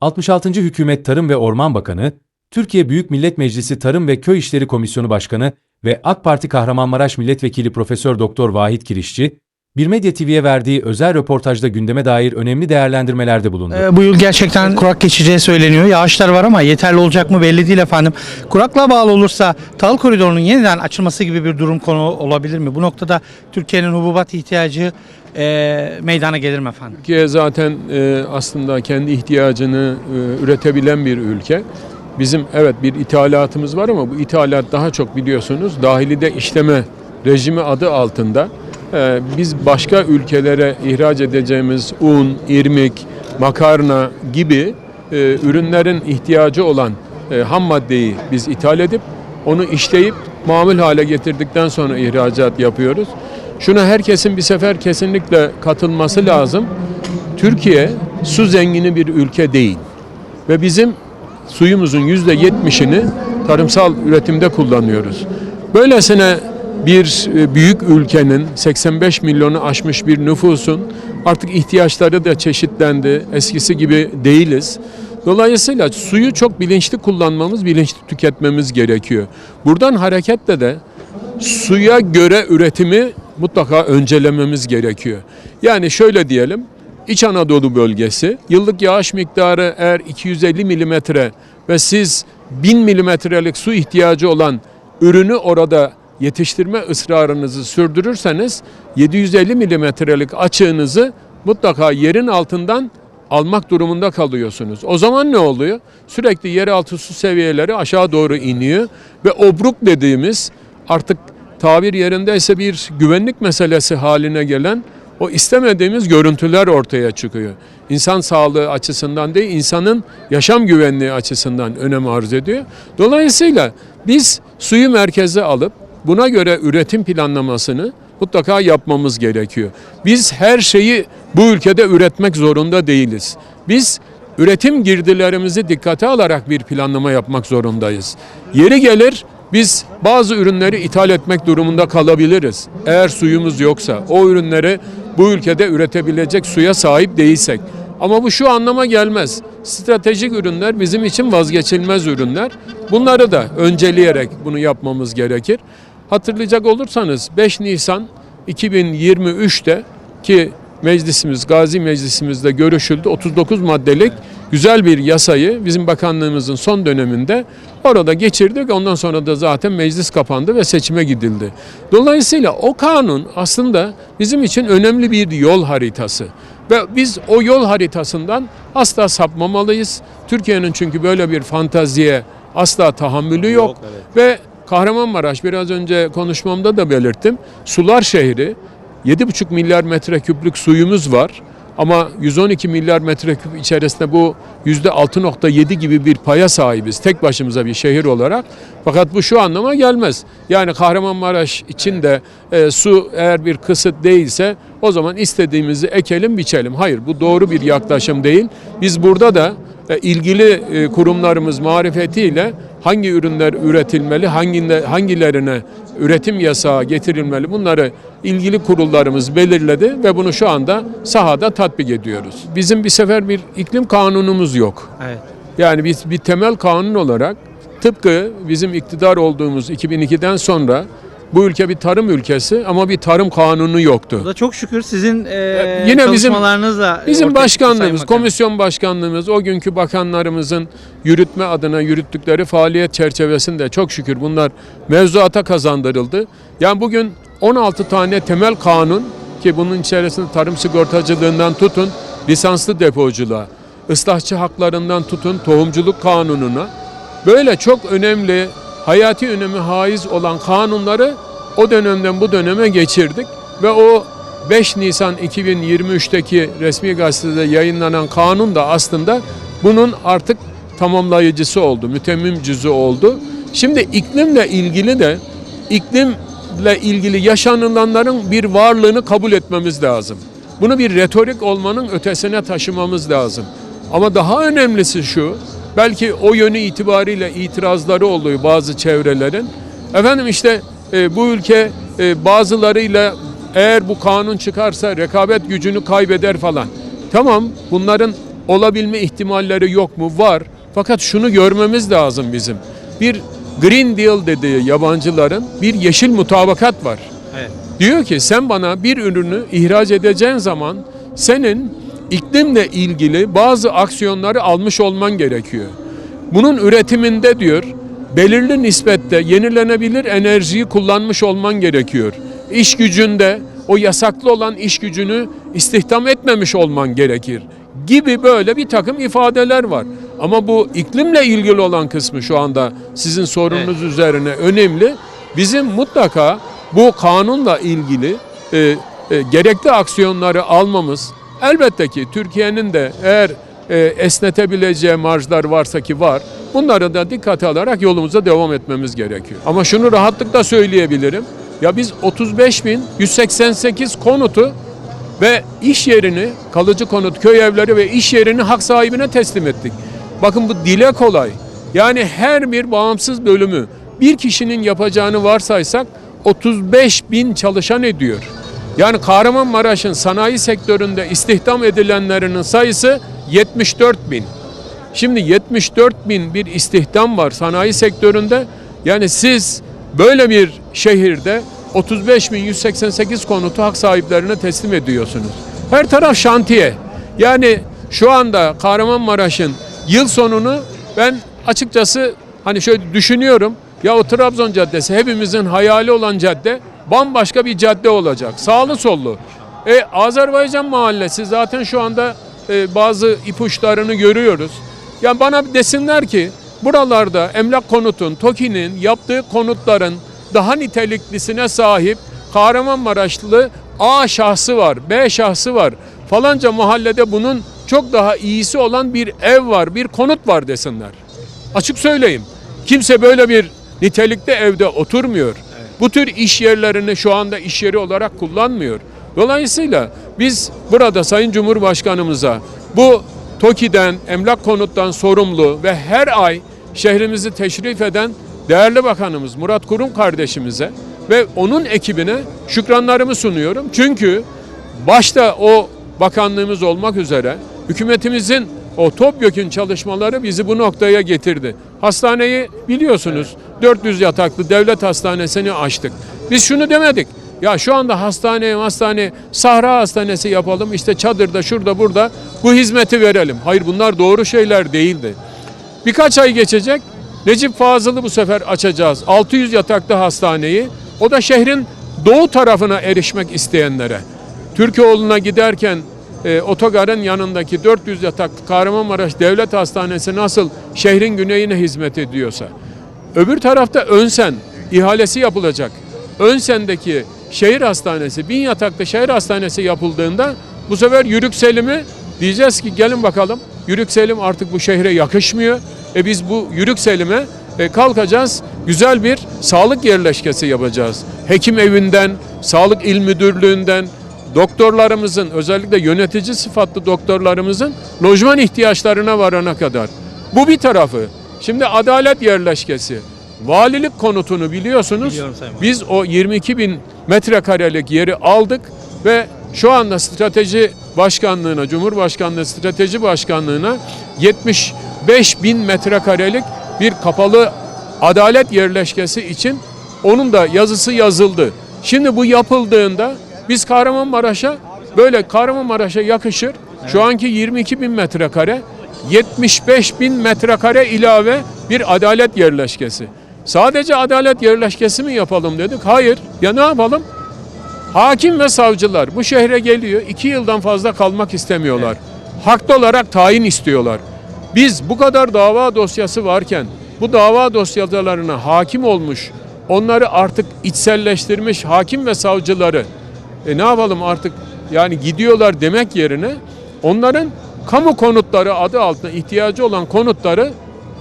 66. Hükümet Tarım ve Orman Bakanı, Türkiye Büyük Millet Meclisi Tarım ve Köy İşleri Komisyonu Başkanı ve AK Parti Kahramanmaraş Milletvekili Profesör Doktor Vahit Kirişçi, Bir Medya TV'ye verdiği özel röportajda gündeme dair önemli değerlendirmelerde bulundu. Ee, bu yıl gerçekten kurak geçeceği söyleniyor. Yağışlar var ama yeterli olacak mı belli değil efendim. Kuraklığa bağlı olursa tahıl koridorunun yeniden açılması gibi bir durum konu olabilir mi? Bu noktada Türkiye'nin hububat ihtiyacı e, meydana gelir mi efendim? Türkiye zaten e, aslında kendi ihtiyacını e, üretebilen bir ülke. Bizim evet bir ithalatımız var ama bu ithalat daha çok biliyorsunuz dahilide işleme rejimi adı altında. E, biz başka ülkelere ihraç edeceğimiz un, irmik, makarna gibi e, ürünlerin ihtiyacı olan e, ham maddeyi biz ithal edip onu işleyip mamul hale getirdikten sonra ihracat yapıyoruz. Şuna herkesin bir sefer kesinlikle katılması lazım. Türkiye su zengini bir ülke değil ve bizim suyumuzun yüzde yetmişini tarımsal üretimde kullanıyoruz. Böylesine bir e, büyük ülkenin 85 milyonu aşmış bir nüfusun artık ihtiyaçları da çeşitlendi. Eskisi gibi değiliz. Dolayısıyla suyu çok bilinçli kullanmamız, bilinçli tüketmemiz gerekiyor. Buradan hareketle de suya göre üretimi mutlaka öncelememiz gerekiyor. Yani şöyle diyelim, İç Anadolu bölgesi yıllık yağış miktarı eğer 250 milimetre ve siz 1000 milimetrelik su ihtiyacı olan ürünü orada yetiştirme ısrarınızı sürdürürseniz 750 milimetrelik açığınızı mutlaka yerin altından almak durumunda kalıyorsunuz. O zaman ne oluyor? Sürekli yeraltı su seviyeleri aşağı doğru iniyor ve obruk dediğimiz artık tabir yerindeyse bir güvenlik meselesi haline gelen o istemediğimiz görüntüler ortaya çıkıyor. İnsan sağlığı açısından değil, insanın yaşam güvenliği açısından önem arz ediyor. Dolayısıyla biz suyu merkeze alıp buna göre üretim planlamasını mutlaka yapmamız gerekiyor. Biz her şeyi bu ülkede üretmek zorunda değiliz. Biz üretim girdilerimizi dikkate alarak bir planlama yapmak zorundayız. Yeri gelir biz bazı ürünleri ithal etmek durumunda kalabiliriz. Eğer suyumuz yoksa, o ürünleri bu ülkede üretebilecek suya sahip değilsek. Ama bu şu anlama gelmez. Stratejik ürünler bizim için vazgeçilmez ürünler. Bunları da önceleyerek bunu yapmamız gerekir. Hatırlayacak olursanız 5 Nisan 2023'te ki meclisimiz, Gazi Meclisimizde görüşüldü. 39 maddelik güzel bir yasayı bizim bakanlığımızın son döneminde orada geçirdik. Ondan sonra da zaten meclis kapandı ve seçime gidildi. Dolayısıyla o kanun aslında bizim için önemli bir yol haritası. Ve biz o yol haritasından asla sapmamalıyız. Türkiye'nin çünkü böyle bir fantaziye asla tahammülü yok. Ve Kahramanmaraş biraz önce konuşmamda da belirttim. Sular şehri 7,5 milyar metreküplük suyumuz var. Ama 112 milyar metreküp içerisinde bu %6.7 gibi bir paya sahibiz. Tek başımıza bir şehir olarak. Fakat bu şu anlama gelmez. Yani Kahramanmaraş için de e, su eğer bir kısıt değilse o zaman istediğimizi ekelim biçelim. Hayır bu doğru bir yaklaşım değil. Biz burada da ilgili e, kurumlarımız marifetiyle hangi ürünler üretilmeli, hangilerine üretim yasağı getirilmeli bunları ilgili kurullarımız belirledi ve bunu şu anda sahada tatbik ediyoruz. Bizim bir sefer bir iklim kanunumuz yok. Evet. Yani biz bir temel kanun olarak tıpkı bizim iktidar olduğumuz 2002'den sonra bu ülke bir tarım ülkesi ama bir tarım kanunu yoktu. Bu da çok şükür sizin e, yine bizim- çalışmalarınızla Bizim başkanlığımız, komisyon başkanlığımız, o günkü bakanlarımızın yürütme adına yürüttükleri faaliyet çerçevesinde çok şükür bunlar mevzuata kazandırıldı. Yani bugün 16 tane temel kanun ki bunun içerisinde tarım sigortacılığından tutun lisanslı depoculuğa, ıslahçı haklarından tutun tohumculuk kanununa böyle çok önemli hayati önemi haiz olan kanunları o dönemden bu döneme geçirdik ve o 5 Nisan 2023'teki resmi gazetede yayınlanan kanun da aslında bunun artık tamamlayıcısı oldu, mütemmim cüzü oldu. Şimdi iklimle ilgili de iklimle ilgili yaşanılanların bir varlığını kabul etmemiz lazım. Bunu bir retorik olmanın ötesine taşımamız lazım. Ama daha önemlisi şu, belki o yönü itibariyle itirazları oluyor bazı çevrelerin. Efendim işte e, bu ülke e, bazılarıyla eğer bu kanun çıkarsa rekabet gücünü kaybeder falan. Tamam bunların olabilme ihtimalleri yok mu? Var. Fakat şunu görmemiz lazım bizim. Bir Green Deal dediği yabancıların bir yeşil mutabakat var. Evet. Diyor ki sen bana bir ürünü ihraç edeceğin zaman senin iklimle ilgili bazı aksiyonları almış olman gerekiyor. Bunun üretiminde diyor belirli nispette yenilenebilir enerjiyi kullanmış olman gerekiyor. İş gücünde o yasaklı olan iş gücünü istihdam etmemiş olman gerekir gibi böyle bir takım ifadeler var. Ama bu iklimle ilgili olan kısmı şu anda sizin sorunuz üzerine önemli. Bizim mutlaka bu kanunla ilgili e, e, gerekli aksiyonları almamız elbette ki Türkiye'nin de eğer e, esnetebileceği marjlar varsa ki var bunları da dikkate alarak yolumuza devam etmemiz gerekiyor. Ama şunu rahatlıkla söyleyebilirim. Ya biz 35.188 konutu ve iş yerini, kalıcı konut, köy evleri ve iş yerini hak sahibine teslim ettik. Bakın bu dile kolay. Yani her bir bağımsız bölümü bir kişinin yapacağını varsaysak 35 bin çalışan ediyor. Yani Kahramanmaraş'ın sanayi sektöründe istihdam edilenlerinin sayısı 74 bin. Şimdi 74 bin bir istihdam var sanayi sektöründe. Yani siz böyle bir şehirde 35.188 konutu hak sahiplerine teslim ediyorsunuz. Her taraf şantiye. Yani şu anda Kahramanmaraş'ın yıl sonunu ben açıkçası hani şöyle düşünüyorum. Ya o Trabzon Caddesi hepimizin hayali olan cadde bambaşka bir cadde olacak. Sağlı sollu. E, Azerbaycan Mahallesi zaten şu anda e, bazı ipuçlarını görüyoruz. Ya bana desinler ki buralarda emlak konutun, TOKİ'nin yaptığı konutların daha niteliklisine sahip Kahramanmaraşlı A şahsı var, B şahsı var. Falanca mahallede bunun çok daha iyisi olan bir ev var, bir konut var desinler. Açık söyleyeyim. Kimse böyle bir nitelikte evde oturmuyor. Bu tür iş yerlerini şu anda iş yeri olarak kullanmıyor. Dolayısıyla biz burada Sayın Cumhurbaşkanımıza bu TOKİ'den, emlak konuttan sorumlu ve her ay şehrimizi teşrif eden değerli bakanımız Murat Kurum kardeşimize ve onun ekibine şükranlarımı sunuyorum. Çünkü başta o bakanlığımız olmak üzere hükümetimizin o topyekün çalışmaları bizi bu noktaya getirdi. Hastaneyi biliyorsunuz 400 yataklı devlet hastanesini açtık. Biz şunu demedik. Ya şu anda hastaneye hastane sahra hastanesi yapalım işte çadırda şurada burada bu hizmeti verelim. Hayır bunlar doğru şeyler değildi. Birkaç ay geçecek. Necip Fazıl'ı bu sefer açacağız. 600 yataklı hastaneyi. O da şehrin doğu tarafına erişmek isteyenlere. Türkoğlu'na giderken e, otogarın yanındaki 400 yataklı Kahramanmaraş Devlet Hastanesi nasıl şehrin güneyine hizmet ediyorsa. Öbür tarafta Önsen ihalesi yapılacak. Önsen'deki şehir hastanesi, bin yataklı şehir hastanesi yapıldığında bu sefer Yürük Selim'i diyeceğiz ki gelin bakalım Yürük Selim artık bu şehre yakışmıyor. E biz bu Yürük Selim'e e, kalkacağız güzel bir sağlık yerleşkesi yapacağız. Hekim evinden, sağlık il müdürlüğünden, doktorlarımızın özellikle yönetici sıfatlı doktorlarımızın lojman ihtiyaçlarına varana kadar. Bu bir tarafı. Şimdi adalet yerleşkesi. Valilik konutunu biliyorsunuz. Biz o 22 bin metrekarelik yeri aldık ve şu anda strateji başkanlığına, Cumhurbaşkanlığı strateji başkanlığına 75 bin metrekarelik bir kapalı adalet yerleşkesi için onun da yazısı yazıldı. Şimdi bu yapıldığında biz Kahramanmaraş'a böyle Kahramanmaraş'a yakışır. Şu anki 22 bin metrekare 75 bin metrekare ilave bir adalet yerleşkesi. Sadece adalet yerleşkesi mi yapalım dedik. Hayır. Ya ne yapalım? Hakim ve savcılar bu şehre geliyor. iki yıldan fazla kalmak istemiyorlar. Haklı olarak tayin istiyorlar. Biz bu kadar dava dosyası varken bu dava dosyalarına hakim olmuş, onları artık içselleştirmiş hakim ve savcıları e ne yapalım artık yani gidiyorlar demek yerine onların kamu konutları adı altında ihtiyacı olan konutları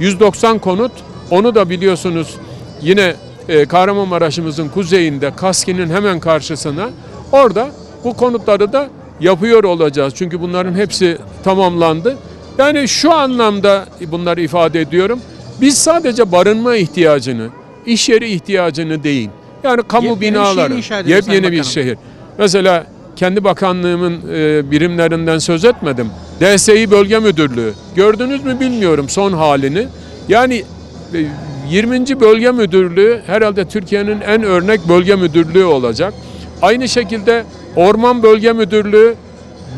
190 konut onu da biliyorsunuz yine e, Kahramanmaraş'ımızın kuzeyinde Kaski'nin hemen karşısına orada bu konutları da yapıyor olacağız. Çünkü bunların hepsi tamamlandı. Yani şu anlamda bunları ifade ediyorum. Biz sadece barınma ihtiyacını, iş yeri ihtiyacını değil. Yani kamu Yepyeni bir binaları, şehir yepyeni bir şehir. Mesela kendi bakanlığımın e, birimlerinden söz etmedim. DSİ Bölge Müdürlüğü. Gördünüz mü bilmiyorum son halini. Yani e, 20. Bölge Müdürlüğü herhalde Türkiye'nin en örnek bölge müdürlüğü olacak. Aynı şekilde Orman Bölge Müdürlüğü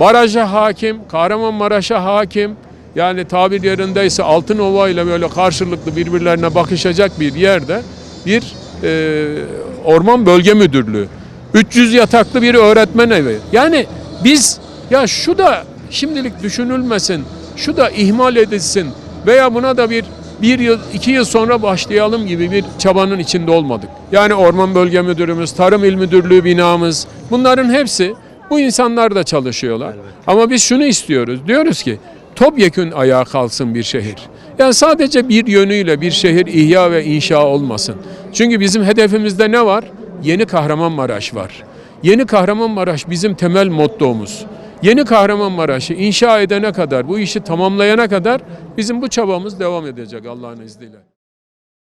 baraja hakim, Kahramanmaraş'a hakim. Yani tabir yerindeyse Altınova ile böyle karşılıklı birbirlerine bakışacak bir yerde bir e, Orman Bölge Müdürlüğü. 300 yataklı bir öğretmen evi. Yani biz ya şu da şimdilik düşünülmesin, şu da ihmal edilsin veya buna da bir bir yıl, iki yıl sonra başlayalım gibi bir çabanın içinde olmadık. Yani Orman Bölge Müdürümüz, Tarım İl Müdürlüğü binamız bunların hepsi bu insanlar da çalışıyorlar. Ama biz şunu istiyoruz. Diyoruz ki topyekün ayağa kalksın bir şehir. Yani sadece bir yönüyle bir şehir ihya ve inşa olmasın. Çünkü bizim hedefimizde ne var? Yeni Kahramanmaraş var. Yeni Kahramanmaraş bizim temel mottomuz. Yeni Kahramanmaraş'ı inşa edene kadar, bu işi tamamlayana kadar bizim bu çabamız devam edecek Allah'ın izniyle.